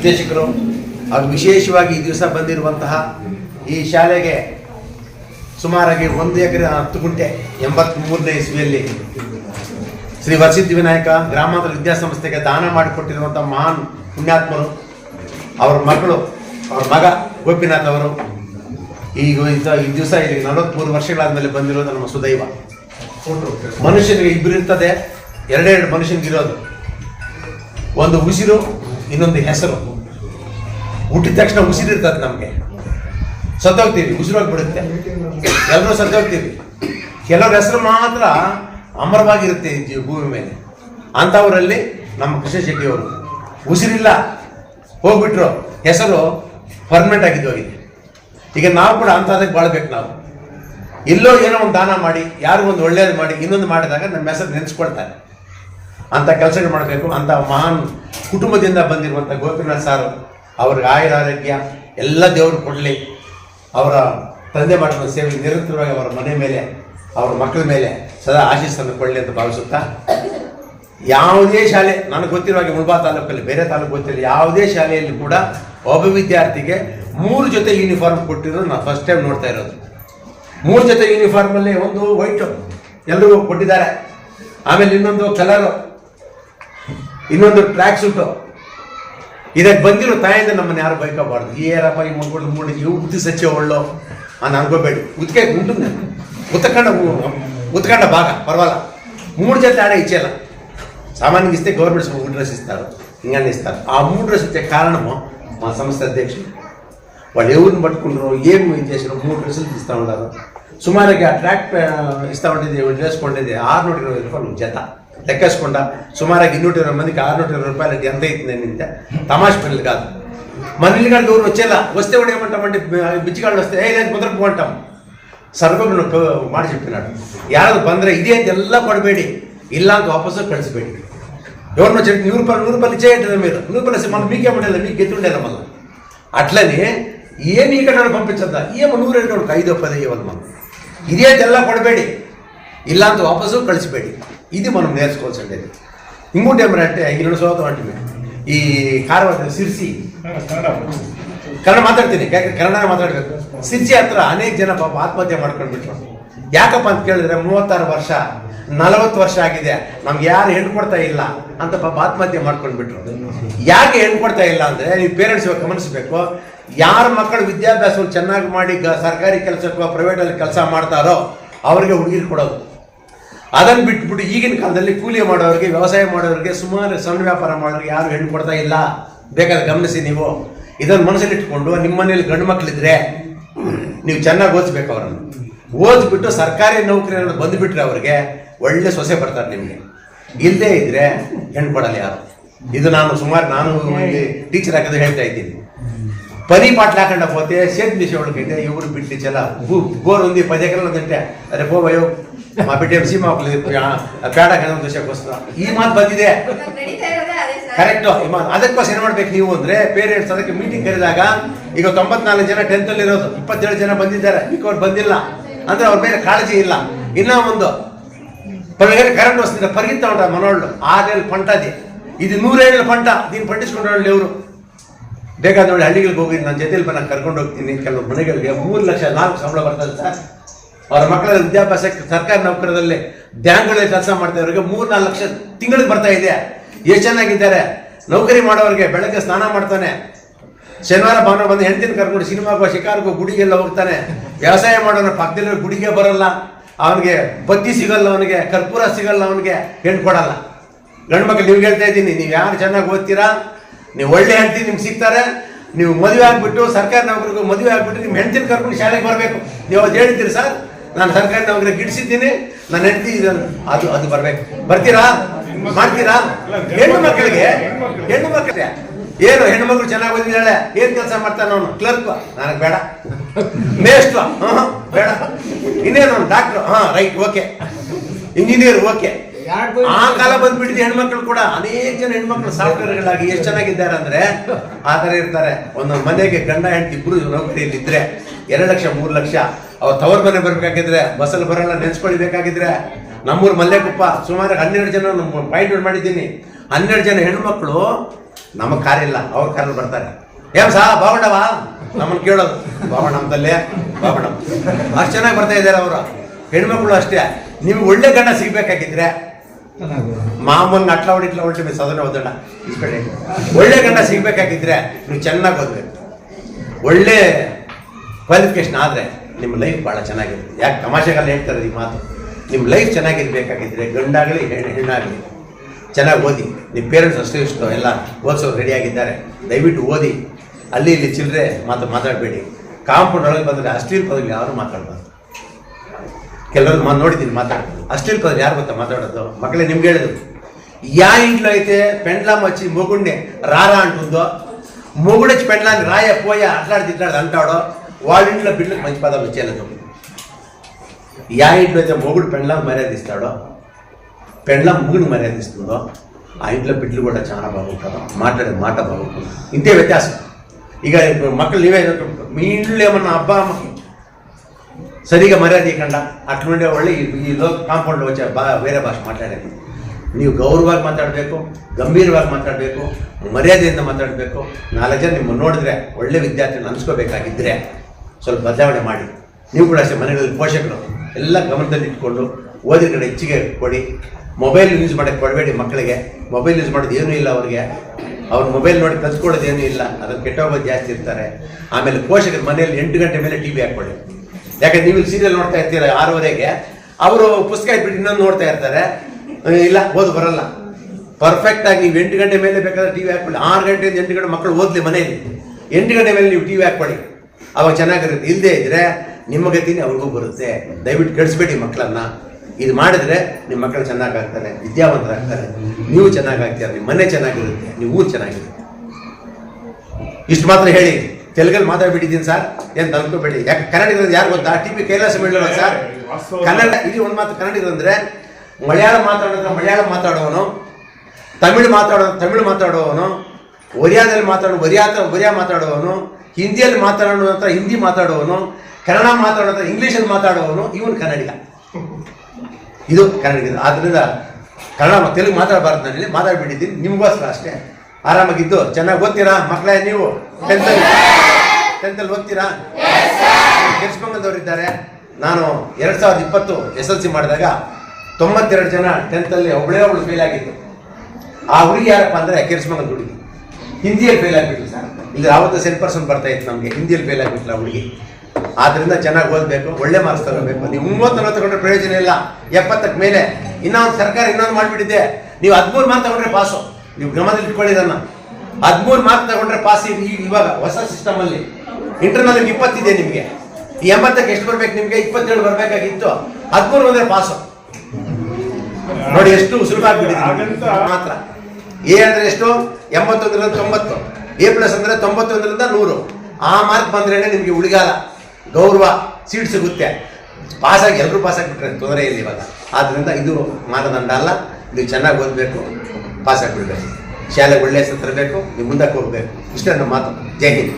ನಿರ್ದೇಶಕರು ಅದು ವಿಶೇಷವಾಗಿ ಈ ದಿವಸ ಬಂದಿರುವಂತಹ ಈ ಶಾಲೆಗೆ ಸುಮಾರಾಗಿ ಒಂದು ಎಕರೆ ಹತ್ತು ಗುಂಟೆ ಎಂಬತ್ತ್ಮೂರನೇ ಇಸ್ವಿಯಲ್ಲಿ ಶ್ರೀ ವಸಿದ್ಧ ವಿನಾಯಕ ಗ್ರಾಮಾಂತರ ವಿದ್ಯಾಸಂಸ್ಥೆಗೆ ದಾನ ಮಾಡಿಕೊಟ್ಟಿರುವಂಥ ಮಹಾನ್ ಪುಣ್ಯಾತ್ಮರು, ಅವರ ಮಕ್ಕಳು ಅವ್ರ ಮಗ ಗೋಪಿನಾಥ್ ಅವರು ಈಗ ಈ ದಿವಸ ಇಲ್ಲಿ ನಲವತ್ತ್ಮೂರು ವರ್ಷಗಳಾದ್ಮೇಲೆ ಬಂದಿರೋದು ನಮ್ಮ ಸುದೈವ. ಮನುಷ್ಯನಿಗೆ ಇಬ್ಬರು ಇರ್ತದೆ, ಎರಡೆರಡು ಮನುಷ್ಯನಿಗಿರೋದು ಒಂದು ಉಸಿರು, ಇನ್ನೊಂದು ಹೆಸರು. ಹುಟ್ಟಿದ ತಕ್ಷಣ ಉಸಿರಿರ್ತದೆ ನಮಗೆ. ಸತ್ತೋಗ್ತೀವಿ ಉಸಿರೋಗ್ಬಿಡುತ್ತೆ ಎಲ್ಲರೂ ಸತ್ತೋಗ್ತೀವಿ. ಕೆಲವ್ರ ಹೆಸರು ಮಾತ್ರ ಅಮರವಾಗಿರುತ್ತೆ ಈ ಭೂಮಿ ಮೇಲೆ. ಅಂಥವರಲ್ಲಿ ನಮ್ಮ ಕೃಷ್ಣ ಶೆಟ್ಟಿ ಅವರು. ಉಸಿರಿಲ್ಲ. ಹೋಗ್ಬಿಟ್ರು. ಹೆಸರು ಪರ್ಮನೆಂಟ್ ಆಗಿದ್ದು ಹೋಗಿದೆ. ಈಗ ನಾವು ಕೂಡ ಅಂಥದಕ್ಕೆ ಬಾಳ್ಬೇಕು ನಾವು. ಎಲ್ಲೋ ಏನೋ ಒಂದು ದಾನ ಮಾಡಿ, ಯಾರಿಗೂ ಒಂದು ಒಳ್ಳೆಯದು ಮಾಡಿ, ಇನ್ನೊಂದು ಮಾಡಿದಾಗ ನಮ್ಮ ಹೆಸರು ನೆನೆಸ್ಕೊಳ್ತಾರೆ. ಅಂಥ ಕೆಲಸಗಳು ಮಾಡಬೇಕು. ಅಂಥ ಮಹಾನ್ ಕುಟುಂಬದಿಂದ ಬಂದಿರುವಂಥ ಗೋಪಿನಾಥ್ ಸಾರು ಅವ್ರಿಗೆ ಆಯುರ ಆರೋಗ್ಯ, ಎಲ್ಲ ದೇವರು ಕೊಡಲಿ. ಅವರ ತಂದೆ ಮಾಡಿದ ಸೇವೆ ನಿರಂತರವಾಗಿ ಅವರ ಮನೆ ಮೇಲೆ, ಅವರ ಮಕ್ಕಳ ಮೇಲೆ ಸದಾ ಆಶೀಸ್ಸನ್ನು ಕೊಡಲಿ ಅಂತ ಭಾವಿಸುತ್ತಾ, ಯಾವುದೇ ಶಾಲೆ, ನನಗೆ ಗೊತ್ತಿರೋ ಹಾಗೆ ಮುಳ್ಬಾ ತಾಲೂಕಲ್ಲಿ, ಬೇರೆ ತಾಲೂಕು ಗೊತ್ತಿಲ್ಲ, ಯಾವುದೇ ಶಾಲೆಯಲ್ಲಿ ಕೂಡ ಒಬ್ಬ ವಿದ್ಯಾರ್ಥಿಗೆ ಮೂರು ಜೊತೆ ಯೂನಿಫಾರ್ಮ್ ಕೊಟ್ಟಿರೋದು ನಾನು ಫಸ್ಟ್ ಟೈಮ್ ನೋಡ್ತಾ ಇರೋದು. ಮೂರು ಜೊತೆ ಯೂನಿಫಾರ್ಮಲ್ಲಿ ಒಂದು ವೈಟು ಎಲ್ಲರಿಗೂ ಕೊಟ್ಟಿದ್ದಾರೆ. ಆಮೇಲೆ ಇನ್ನೊಂದು ಕಲರು ಇನ್ನೊಂದು ಟ್ರ್ಯಾಕ್ ಸೂಟು ಇದಕ್ಕೆ ಬಂದಿರೋ ತಾಯಿಂದ ನಮ್ಮನ್ನು ಯಾರು ಬೈಕೋಬಾರ್ದು. ಏರಪ್ಪ ಈ ಮಕ್ಕಳು ಮೂಡಿ ಇವು ಬುದ್ಧಿ ಸಚಿವಳ್ಳು ನಾನು ಅನ್ಕೋಬೇಡಿ. ಉದ್ಕೆ ಉಂಟು ನಾನು ಉತ್ಕಂಡ ఉత్కండ బాగా పర్వాలా మూడు జతలు ఆడే ఇచ్చేలా సామాన్యంగా ఇస్తే గవర్నమెంట్ మూడు డ్రెస్ ఇస్తారు ఇంకా ఇస్తారు ఆ మూడు డ్రెస్ ఇచ్చే కారణము మా సంస్థ అధ్యక్షుడు వాళ్ళు ఎవరిని పట్టుకుంటారు ఏం చేసినారు మూడు డ్రెస్సులు ఇస్తూ ఉంటారు సుమారుగా ట్రాక్ ఇస్తూ ఉండేది డ్రెస్ కొండేది ఆరునూట ఇరవై రూపాయలు జత లెక్కేసుకుంటా సుమారుగా ఇన్నూట ఇరవై మందికి ఆరునూట ఇరవై రూపాయలు అది ఎంత అవుతుంది అంటే తమాష పిల్లలు కాదు మన ఇల్లు కాడికి ఎవరు వచ్చేలా వస్తే కూడా ఏమంటామంటే బిచ్చిగాళ్ళు వస్తే ఏ లేదు ముద్ర పోంటాం ಸರ್ವಜ್ಞನು ಕ- ಮಾಡಿ చెప్పినాడు ಯಾರಾದ್ರು ಬಂದ್ರೆ ಇದೆ ಅಂತ ಎಲ್ಲ ಕೊಡಬೇಡಿ ಇಲ್ಲ ಅಂತ ವಾಪಸ್ಸು ಕಳಿಸ್ಬೇಡಿ ఎవరినో చెప్పి నూరు రూపాయలు నూరు రూపాయలు ఇచ్చేయండి మీరు నూరు రూపాయలు ఇస్తే మనం మీకే పడేది మీకు గెత్తుండేది మళ్ళీ అట్లనే ఏమి ఇక్కడ పంపించద్దా ఏమో నూరు రెండు ఐదో పది ఇవ్వాలి మనం ఇదే ಅಂತ ಎಲ್ಲ ಕೊಡಬೇಡಿ ಇಲ್ಲ ಅಂತ ವಾಪಸ್ಸು ಕಳಿಸ್ಬೇಡಿ ఇది మనం నేర్చుకోవాల్సిండేది ఇంకోటి ఏమంటే ಇನ್ನೊಂದು ಸೋತ ಅಂಟಿವಿ ಈ ಕಾರವಾರ ಸಿರ್ಸಿ ಕನ್ನಡ ಮಾತಾಡ್ತೀನಿ ಯಾಕೆ ಕನ್ನಡ ಮಾತಾಡಬೇಕು ಸಿರ್ಜಿ ಹತ್ರ ಅನೇಕ ಜನ ಪಾಪ ಆತ್ಮಹತ್ಯೆ ಮಾಡ್ಕೊಂಡ್ಬಿಟ್ರು ಯಾಕಪ್ಪ ಅಂತ ಕೇಳಿದ್ರೆ ಮೂವತ್ತಾರು ವರ್ಷ ನಲವತ್ತು ವರ್ಷ ಆಗಿದೆ ನಮ್ಗೆ ಯಾರು ಹೆಣ್ಣು ಕೊಡ್ತಾ ಇಲ್ಲ ಅಂತ ಪಾಪ ಆತ್ಮಹತ್ಯೆ ಮಾಡ್ಕೊಂಡ್ಬಿಟ್ರು ಯಾಕೆ ಹೆಣ್ಣು ಕೊಡ್ತಾ ಇಲ್ಲ ಅಂದ್ರೆ ನೀವು ಪೇರೆಂಟ್ಸ್ ಗಮನಿಸಬೇಕು ಯಾರ ಮಕ್ಕಳು ವಿದ್ಯಾಭ್ಯಾಸವನ್ನು ಚೆನ್ನಾಗಿ ಮಾಡಿ ಗ- ಸರ್ಕಾರಿ ಕೆಲಸಕ್ಕೋ ಪ್ರೈವೇಟಲ್ಲಿ ಕೆಲಸ ಮಾಡ್ತಾರೋ ಅವರಿಗೆ ಹುಡುಗಿರು ಕೊಡೋದು ಅದನ್ನು ಬಿಟ್ಬಿಟ್ಟು ಈಗಿನ ಕಾಲದಲ್ಲಿ ಕೂಲಿ ಮಾಡೋರಿಗೆ, ವ್ಯವಸಾಯ ಮಾಡೋರಿಗೆ, ಸುಮಾರು ಸಣ್ಣ ವ್ಯಾಪಾರ ಮಾಡೋರಿಗೆ ಯಾರು ಹೆಣ್ಣು ಕೊಡ್ತಾ ಇಲ್ಲ. ಬೇಕಾದ್ರೆ ಗಮನಿಸಿ ನೀವು. ಇದನ್ನು ಮನಸ್ಸಲ್ಲಿ ಇಟ್ಕೊಂಡು ನಿಮ್ಮ ಮನೇಲಿ ಗಂಡು ಮಕ್ಕಳಿದ್ರೆ ನೀವು ಚೆನ್ನಾಗಿ ಓದಿಸ್ಬೇಕು ಅವರನ್ನು. ಓದ್ಬಿಟ್ಟು ಸರ್ಕಾರಿ ನೌಕರಿ ಅನ್ನೋದು ಬಂದುಬಿಟ್ರೆ ಅವ್ರಿಗೆ ಒಳ್ಳೆ ಸೊಸೆ ಬರ್ತಾರೆ ನಿಮಗೆ. ಇಲ್ಲದೇ ಇದ್ರೆ ಹೆಣ್ಣು ಕೊಡಲ್ಲ ಯಾರು. ಇದು ನಾನು ಸುಮಾರು ನಾನು ಟೀಚರ್ ಹಾಕಿದ್ರೆ ಹೇಳ್ತಾ ಇದ್ದೀನಿ. ಪರಿ ಪಾಟ್ಲ ಹಾಕೊಂಡ ಹೋತೆ ಸೇತ್ ಮಿಷೆ ಒಳಗೈತೆ ಇವರು ಬಿಟ್ಟು ಚಲ ಬೋರ್ ಒಂದು ಪದೇ ಕಲ್ಲ ಅದೇ ಭಯೋ ಬಿಟ್ಟು ಎಂ ಸಿ ಮಕ್ಕಳು ಬೇಡ ಅನ್ನೋ ವಿಷಯಕ್ಕೋಸ್ಕರ ಈ ಮಾತು ಬಂದಿದೆ. ಕರೆಕ್ಟ್ ಅದಕ್ಕೋಸ್ಕರ ಏನು ಮಾಡ್ಬೇಕು ನೀವು ಅಂದ್ರೆ ಪೇರೆಂಟ್ಸ್ ಅದಕ್ಕೆ ಮೀಟಿಂಗ್ ಕರೆದಾಗ, ಈಗ ತೊಂಬತ್ನಾಲ್ಕು ಜನ ಟೆಂತ್ ಅಲ್ಲಿ ಇರೋದು ಇಪ್ಪತ್ತೇಳು ಜನ ಬಂದಿದ್ದಾರೆ, ಈಗ ಅವ್ರು ಬಂದಿಲ್ಲ. ಅಂದ್ರೆ ಅವ್ರ ಮೇಲೆ ಕಾಳಜಿ ಇಲ್ಲ. ಇನ್ನೂ ಒಂದು, ಪರ್ಗೇರಿ ಕರೆಂಟ್ ವಸ್ತು ಪರಿಗಿತ್ತ ಉಂಟ ಮನೋಳ್ಳು, ಆರೇಳು ಪಂಟದಿ ಇದು ನೂರೇಳು ಪಂಟ ನೀನು ಪಂಡಿಸ್ಕೊಂಡೊಳ್ಳೆ ಅವರು ಬೇಕಾದ ನೋಡಿ ಹಳ್ಳಿಗಳಿಗೆ ಹೋಗಿ ನನ್ನ ಜೊತೆಲಿ ನಾನು ಕರ್ಕೊಂಡು ಹೋಗ್ತೀನಿ ಕೆಲವು ಮನೆಗಳಿಗೆ ಮೂರು ಲಕ್ಷ ನಾಲ್ಕು ಸಂಬಳ ಬರ್ತದೆ ಸರ್. ಅವರ ಮಕ್ಕಳ ವಿದ್ಯಾಭ್ಯಾಸಕ್ಕೆ ಸರ್ಕಾರಿ ನೌಕರದಲ್ಲಿ ಬ್ಯಾಂಕ್ಗಳಲ್ಲಿ ಕೆಲಸ ಮಾಡ್ತಾವ್ರಿಗೆ ಮೂರು ನಾಲ್ಕು ಲಕ್ಷ ತಿಂಗಳಿಗೆ ಬರ್ತಾ ಇದೆ. ಎಷ್ಟು ಚೆನ್ನಾಗಿದ್ದಾರೆ. ನೌಕರಿ ಮಾಡೋರಿಗೆ ಬೆಳಗ್ಗೆ ಸ್ನಾನ ಮಾಡ್ತಾನೆ. ಶನಿವಾರ, ಭಾನುವಾರ ಬಂದು ಹೆಂಡತಿನ ಕರ್ಕೊಂಡು ಸಿನಿಮಾಗೋ, ಶಿಕಾರ್ಗೋ ಗುಡಿಗೆಲ್ಲ ಹೋಗ್ತಾನೆ. ವ್ಯವಸಾಯ ಮಾಡೋನ ಪಕ್ಕದಲ್ಲಿ ಗುಡಿಗೆ ಬರಲ್ಲ. ಅವನಿಗೆ ಬತ್ತಿ ಸಿಗಲ್ಲ ಅವನಿಗೆ, ಕರ್ಪೂರ ಸಿಗಲ್ಲ ಅವನಿಗೆ, ಹೆಣ್ಣು ಕೊಡಲ್ಲ. ಗಂಡು ಮಕ್ಕಳು ನಿಮ್ಗೆ ಹೇಳ್ತಾ ಇದ್ದೀನಿ, ನೀವು ಯಾರು ಚೆನ್ನಾಗಿ ಓದ್ತೀರಾ? ನೀವು ಒಳ್ಳೆ ಹೆಂಡತಿ ನಿಮ್ಗೆ ಸಿಗ್ತಾರೆ. ನೀವು ಮದುವೆ ಆಗಿಬಿಟ್ಟು ಸರ್ಕಾರಿ ನೌಕರಿಗೂ ಮದುವೆ ಆಗ್ಬಿಟ್ಟು ನಿಮ್ಮ ಹೆಂಡತಿನ ಕರ್ಕೊಂಡು ಶಾಲೆಗೆ ಬರಬೇಕು. ನೀವು ಅದು ಹೇಳ್ತೀರಿ ಸರ್ ನಾನು ಸರ್ಕಾರಿ ನೌಕರಿ ಗಿಡಿಸಿದ್ದೀನಿ. ನನ್ನ ಹೆಂಡತಿ ಅದು ಅದು ಬರ್ಬೇಕು. ಬರ್ತೀರಾ? ಮಾಡ್ತೀರಾ? ಹೆಣ್ಣು ಮಕ್ಕಳಿಗೆ ಹೆಣ್ಣು ಮಕ್ಕಳಿಗೆ. ಏನು ಹೆಣ್ಣು ಮಕ್ಕಳು ಚೆನ್ನಾಗಿ ಓದಿದ್ದಾಳೆ ಏನ್ ಕೆಲಸ ಮಾಡ್ತಾನ ಅವನು? ಕ್ಲರ್ಕ್. ನನಗೆ ಬೇಡ. ಮೇಸ್ಟ್ ಬೇಡ. ಇನ್ನೇನು ಡಾಕ್ಟ್ರು? ಹಾ ರೈಟ್ ಓಕೆ. Engineer okay. ಆ ಕಾಲ ಬಂದ್ಬಿಟ್ಟಿದೆ ಹೆಣ್ಮಕ್ಳು ಕೂಡ. ಅನೇಕ ಜನ ಹೆಣ್ಮಕ್ಳು ಸಾಫ್ಟ್ವೇರ್ಗಳಾಗಿ ಎಷ್ಟು ಚೆನ್ನಾಗಿದ್ದಾರೆ ಅಂದ್ರೆ ಆ ಥರ ಇರ್ತಾರೆ. ಒಂದೊಂದು ಮನೆಗೆ ಗಂಡ ಹೆಂಡತಿ ಇಬ್ರು ನೌಕರಿಯಲ್ಲಿ ಇದ್ರೆ ಎರಡು ಲಕ್ಷ ಮೂರು ಲಕ್ಷ ಅವ್ರು ತವರ್ ಮನೆ ಬರ್ಬೇಕಾಗಿದ್ರೆ, ಬಸ್ಸಲ್ಲಿ ಬರಲ್ಲ ನೆನ್ಸ್ಕೊಳ್ಬೇಕಾಗಿದ್ರೆ, ನಮ್ಮೂರು ಮಲ್ಲೇಕುಪ್ಪ, ಸುಮಾರು ಹನ್ನೆರಡು ಜನ ಪಾಯಿಂಟ್ ಔಟ್ ಮಾಡಿದ್ದೀನಿ. ಹನ್ನೆರಡು ಜನ ಹೆಣ್ಮಕ್ಳು, ನಮಗೆ ಕಾರಿಲ್ಲ ಅವ್ರ ಕಾರಲ್ಲಿ ಬರ್ತಾರೆ. ಏನ್ ಸಾ, ಬಾಬಣ್ಣವ? ನಮ್ಮನ್ನು ಕೇಳೋದು. ಬಾಬಣ್ಣ ಅಂತಲ್ಲೇ ಬಾಬಣ್ಣ ಅಷ್ಟು ಚೆನ್ನಾಗಿ ಬರ್ತಾ ಇದ್ದಾರೆ ಅವರು. ಹೆಣ್ಮಕ್ಳು ಅಷ್ಟೇ. ನಿಮ್ಗೆ ಒಳ್ಳೆ ಗಂಡ ಸಿಗ್ಬೇಕಾಗಿದ್ರೆ ಮಾಮೂಲ್ ಅಟ್ಲ ಹೊಡಿಟ್ಲ ಹೊಡಿಟ್ಲ ಸದನ ಓದೋಣ ಇಸ್ಕೊಳ್ಳಿ. ಒಳ್ಳೆ ಗಂಡ ಸಿಗ್ಬೇಕಾಗಿದ್ರೆ, ನೀವು ಚೆನ್ನಾಗಿ ಓದ್ಬೇಕು. ಒಳ್ಳೆ ಕ್ವಾಲಿಫಿಕೇಶನ್ ಆದರೆ ನಿಮ್ಮ ಲೈಫ್ ಭಾಳ ಚೆನ್ನಾಗಿರುತ್ತೆ. ಯಾಕೆ ತಮಾಷೆಗಲ್ಲ ಹೇಳ್ತಾರೆ ಈ ಮಾತು? ನಿಮ್ಮ ಲೈಫ್ ಚೆನ್ನಾಗಿರ್ಬೇಕಾಗಿದ್ದರೆ ಗಂಡಾಗಲಿ ಹೆಣ್ಣಾಗಲಿ ಚೆನ್ನಾಗಿ ಓದಿ. ನಿಮ್ಮ ಪೇರೆಂಟ್ಸ್ ಅಷ್ಟೇ ಇಷ್ಟು ಎಲ್ಲ ಓದಿಸೋರು ರೆಡಿಯಾಗಿದ್ದಾರೆ ದಯವಿಟ್ಟು ಓದಿ. ಅಲ್ಲಿ ಇಲ್ಲಿ ಚಿಲ್ಲರೆ ಮಾತು ಮಾತಾಡಬೇಡಿ. ಕಾಂಪೌಂಡ್ ಒಳಗೆ ಬಂದರೆ ಅಷ್ಟೀರ್ ಪದವಿ ಯಾರು ಮಾತಾಡ್ಬಾರ್ದು. ಕೆಲವರು ಮಾ ನೋಡಿದ್ದೀನಿ ಮಾತಾಡೋದು ಅಷ್ಟೀರ್ ಪದ ಯಾರು ಗೊತ್ತಾ ಮಾತಾಡೋದು? ಮಕ್ಕಳೇ ನಿಮ್ಗೆ ಹೇಳಿದ್ರು. ಯಾ ಇಂಟ್ಲೋ ಐತೆ? ಪೆಂಡ್ಲಾಮ್ ಹಚ್ಚಿ ಮೊಗುಣ್ಣೆ ರಾರ ಅಂಟುದೋ. ಮೊಗುಡಚ್ಚಿ ಪೆಂಡ್ಲಾನ್ ರಾಯ ಪೋಯ ಅಟ್ಲಾಡ್ತಿಟ್ಲಾಡ್ ಅಂಟಾಡೋ. అంటాడో వాళ్ళ ఇంట్లో బిడ్డలకు మంచి పదాలు వచ్చేలేదు యా ఇంట్లో అయితే మొగుడు పెండ్లాం మర్యాద ఇస్తాడో పెండ్లాం మొగుడు మర్యాద ఇస్తుందో ఆ ఇంట్లో బిడ్డలు కూడా చాలా బాగుంటుందో మాట్లాడే మాట బాగుంటుంది ఇంతే వ్యత్యాసం ఇక ఇప్పుడు మక్కలు నీవే మీ ఇంట్లో ఏమన్నా అబ్బా అమ్మకి సరిగా మర్యాద ఇవ్వకుండా అట్లుండే వాళ్ళు ఈ ఈ లో ಕಾಂಪೌಂಡ್ వచ్చే ಬಾ ಬೇರೆ ಭಾಷೆ ಮಾತಾಡೋದು ನೀವು ಗೌರವವಾಗಿ ಮಾತಾಡಬೇಕು ಗಂಭೀರವಾಗಿ ಮಾತಾಡಬೇಕು ಮರ್ಯಾದೆಯಿಂದ ಮಾತಾಡಬೇಕು ನಾಲ್ಕು ಜನ ನಿಮ್ಮನ್ನು ನೋಡಿದ್ರೆ ಒಳ್ಳೆ ವಿದ್ಯಾರ್ಥಿನ ಅನ್ಸ್ಕೋಬೇಕಾಗಿದ್ದರೆ ಸ್ವಲ್ಪ ಬದಲಾವಣೆ ಮಾಡಿ. ನೀವು ಕೂಡ ಅಷ್ಟೇ ಮನೆಗಳಲ್ಲಿ ಪೋಷಕರು. ಎಲ್ಲ ಗಮನದಲ್ಲಿ ಇಟ್ಕೊಂಡು ಓದಿನ ಕಡೆ ಹೆಚ್ಚಿಗೆ ಕೊಡಿ. ಮೊಬೈಲ್ ಯೂಸ್ ಮಾಡೋಕ್ಕೆ ಕೊಡಬೇಡಿ ಮಕ್ಕಳಿಗೆ. ಮೊಬೈಲ್ ಯೂಸ್ ಮಾಡೋದು ಏನೂ ಇಲ್ಲ ಅವ್ರಿಗೆ. ಅವ್ರ ಮೊಬೈಲ್ ನೋಡಿ ಕಲ್ತ್ಕೊಳ್ಳೋದು ಏನೂ ಇಲ್ಲ. ಅದನ್ನು ಕೆಟ್ಟೋಗೋದು ಜಾಸ್ತಿ ಇರ್ತಾರೆ. ಆಮೇಲೆ ಪೋಷಕರು ಮನೆಯಲ್ಲಿ ಎಂಟು ಗಂಟೆ ಮೇಲೆ ಟಿ ವಿ ಹಾಕ್ಕೊಳ್ಳಿ. ಯಾಕಂದ್ರೆ ನೀವು ಸೀರಿಯಲ್ ನೋಡ್ತಾ ಇರ್ತೀರ ಆರೂವರೆಗೆ. ಅವರು ಪುಸ್ತಕ ಇಟ್ಬಿಟ್ಟು ಇನ್ನೊಂದು ನೋಡ್ತಾ ಇರ್ತಾರೆ. ಇಲ್ಲ, ಓದು ಬರಲ್ಲ. ಪರ್ಫೆಕ್ಟ್ ಆಗಿ ನೀವು ಎಂಟು ಗಂಟೆ ಮೇಲೆ ಬೇಕಾದ್ರೆ ಟಿವಿ ಹಾಕ್ಕೊಳ್ಳಿ. ಆರು ಗಂಟೆಯಿಂದ ಎಂಟು ಗಂಟೆ ಮಕ್ಕಳು ಓದಲಿ ಮನೆಯಲ್ಲಿ. ಎಂಟು ಗಂಟೆ ಮೇಲೆ ನೀವು ಟಿ ವಿ ಹಾಕ್ಬೇಡಿ ಅವಾಗ ಚೆನ್ನಾಗಿರುತ್ತೆ. ಇಲ್ಲದೆ ಇದ್ರೆ ನಿಮ್ಮ ಗತಿನೇ ಅವ್ರಿಗೂ ಬರುತ್ತೆ. ದಯವಿಟ್ಟು ಕೆಡಿಸ್ಬೇಡಿ ಮಕ್ಕಳನ್ನ. ಇದು ಮಾಡಿದ್ರೆ ನಿಮ್ಮ ಮಕ್ಕಳು ಚೆನ್ನಾಗಾಗ್ತಾರೆ ವಿದ್ಯಾವಂತರಾಗ್ತಾರೆ. ನೀವು ಚೆನ್ನಾಗಾಗ್ತೀರ ನಿಮ್ಮ ಮನೆ ಚೆನ್ನಾಗಿರುತ್ತೆ ನೀವು ಊರು ಚೆನ್ನಾಗಿರುತ್ತೆ. ಇಷ್ಟು ಮಾತ್ರ ಹೇಳಿ. ತೆಲುಗಲ್ಲಿ ಮಾತಾಡ್ಬಿಟ್ಟಿದ್ದೀನಿ ಸರ್. ಏನು ಅನ್ಕೋಬೇಡಿ ಯಾಕೆ ಕನ್ನಡಿಗರು ಯಾರು ಗೊತ್ತಾ? ಟಿ ವಿ ಕೈಲಾಸ ಬೀಳಲ್ಲ ಸರ್? ಕನ್ನಡ ಇಲ್ಲಿ ಒಂದು ಮಾತು ಕನ್ನಡಿಗರು ಮಲಯಾಳಂ ಮಲಯಾಳ ಮಾತಾಡೋದ್ರೆ ಮಲಯಾಳ ಮಾತಾಡೋನು ತಮಿಳು ಮಾತಾಡೋ ತಮಿಳು ಮಾತಾಡೋವನು ಒರಿಯಾದಲ್ಲಿ ಮಾತಾಡೋ ಒರಿಯಾತ ಒರಿಯಾ ಮಾತಾಡುವವನು ಹಿಂದಿಯಲ್ಲಿ ಮಾತಾಡೋ ಹತ್ರ ಹಿಂದಿ ಮಾತಾಡೋನು, ಕನ್ನಡ ಮಾತಾಡೋ ಹತ್ರ ಇಂಗ್ಲೀಷಲ್ಲಿ ಮಾತಾಡೋನು, ಇವನು ಕನ್ನಡಿಗ. ಇದು ಕನ್ನಡಿಗ. ಆದ್ದರಿಂದ ಕನ್ನಡ ತೆಲುಗು ಮಾತಾಡಬಾರ್ದು ನಾನು ಇಲ್ಲಿ ಮಾತಾಡ್ಬಿಟ್ಟಿದ್ದೀನಿ ನಿಮಗೋಸ್ಕರ ಅಷ್ಟೇ? ಆರಾಮಾಗಿದ್ದು? ಚೆನ್ನಾಗಿ ಓದ್ತೀರಾ ಮಕ್ಕಳೇ ನೀವು? ಟೆಂತಲ್ಲಿ ಟೆಂತಲ್ಲಿ ಓದ್ತೀರಾ? ವೆಸ್ಟ್ ಇದ್ದಾರೆ ನಾನು ಎರಡು ಸಾವಿರದ ಇಪ್ಪತ್ತು ಎಸ್ ಎಲ್ ಸಿ ಮಾಡಿದಾಗ ತೊಂಬತ್ತೆರಡು ಜನ ಟೆಂತಲ್ಲಿ ಒಬ್ಬಳೇ ಒಬ್ಳು ಫೇಲ್ ಆಗಿತ್ತು ಆ ಹುಡುಗಿ ಯಾರಪ್ಪ ಅಂದರೆ ಕೆರ್ಸ್ಮಂಗಲ್ ಹುಡುಗಿ. ಹಿಂದಿಯಲ್ಲಿ ಫೇಲ್ ಆಗಿಬಿಟ್ಲು ಸರ್. ಇಲ್ಲಿ ಆವತ್ತು ಸೆನ್ ಪರ್ಸನ್ ಬರ್ತಾ ಇತ್ತು ನಮಗೆ ಹಿಂದಿಯಲ್ಲಿ ಫೇಲ್ ಆಗಿಬಿಟ್ಲ ಹುಡುಗಿ. ಆದ್ರಿಂದ ಚೆನ್ನಾಗಿ ಓದಬೇಕು ಒಳ್ಳೆ ಮಾರ್ಕ್ಸ್ ತಗೋಬೇಕು. ನೀವು ಮೂವತ್ತು ನಲವತ್ತು ತಗೊಂಡ್ರೆ ಪ್ರಯೋಜನ ಇಲ್ಲ. ಎಪ್ಪತ್ತಕ್ಕೆ ಮೇಲೆ. ಇನ್ನೊಂದು ಸರ್ಕಾರ ಇನ್ನೊಂದು ಮಾಡಿಬಿಟ್ಟಿದೆ. ನೀವು ಹದಿಮೂರು ಮಾರ್ಕ್ ತಗೊಂಡ್ರೆ ಪಾಸು ನೀವು ಗಮನದಲ್ಲಿ ಇಟ್ಕೊಳ್ಳಿ ಇದನ್ನ. ಹದಿಮೂರು ಮಾರ್ಕ್ ತಗೊಂಡ್ರೆ ಪಾಸ್ ಈಗ ಇವಾಗ ಹೊಸ ಸಿಸ್ಟಮ್ ಅಲ್ಲಿ. ಇಂಟರ್ನಲ್ ಇಪ್ಪತ್ತಿದೆ ನಿಮಗೆ. ಈ ಎಂಬತ್ತಕ್ಕೆ ಎಷ್ಟು ಬರ್ಬೇಕು ನಿಮಗೆ? ಇಪ್ಪತ್ತೇಳು ಬರಬೇಕಾಗಿತ್ತು. ಹದಿಮೂರು ಬಂದರೆ ಪಾಸು ನೋಡಿ ಎಷ್ಟು ಸುಲಭ ಆಗ್ಬಿಟ್ಟಿದೆ. ಮಾತ್ರ. ಎ ಅಂದ್ರೆ ಎಷ್ಟು? ಎಂಬತ್ತೊಂದರಿಂದ ತೊಂಬತ್ತು. ಎ ಪ್ಲಸ್ ಅಂದ್ರೆ ತೊಂಬತ್ತೊಂದರಿಂದ ನೂರು. ಆ ಮಾರ್ಕ್ ಬಂದ್ರೇನೆ ನಿಮಗೆ ಉಳಿಗಾಲ? ಗೌರವ ಸೀಟ್ ಸಿಗುತ್ತೆ. ಪಾಸ್ ಆಗಿ ಎಲ್ಲರೂ ಪಾಸ್ ಆಗಿಬಿಟ್ರೆ ತೊಂದರೆ ಇಲ್ಲ ಇವಾಗ. ಆದ್ರಿಂದ ಇದು ಮಾನದಂಡ ಅಲ್ಲ, ನೀವು ಚೆನ್ನಾಗಿ ಓದಬೇಕು ಪಾಸ್ ಆಗಿಬಿಡ್ಬೇಕು. ಶಾಲೆಗೆ ಒಳ್ಳೆ ಹೆಸರು ತರಬೇಕು, ನೀವು ಮುಂದಕ್ಕೆ ಹೋಗ್ಬೇಕು. ಇಷ್ಟೇ ನಮ್ಮ ಮಾತು. ಜೈ ಹಿಂದ್.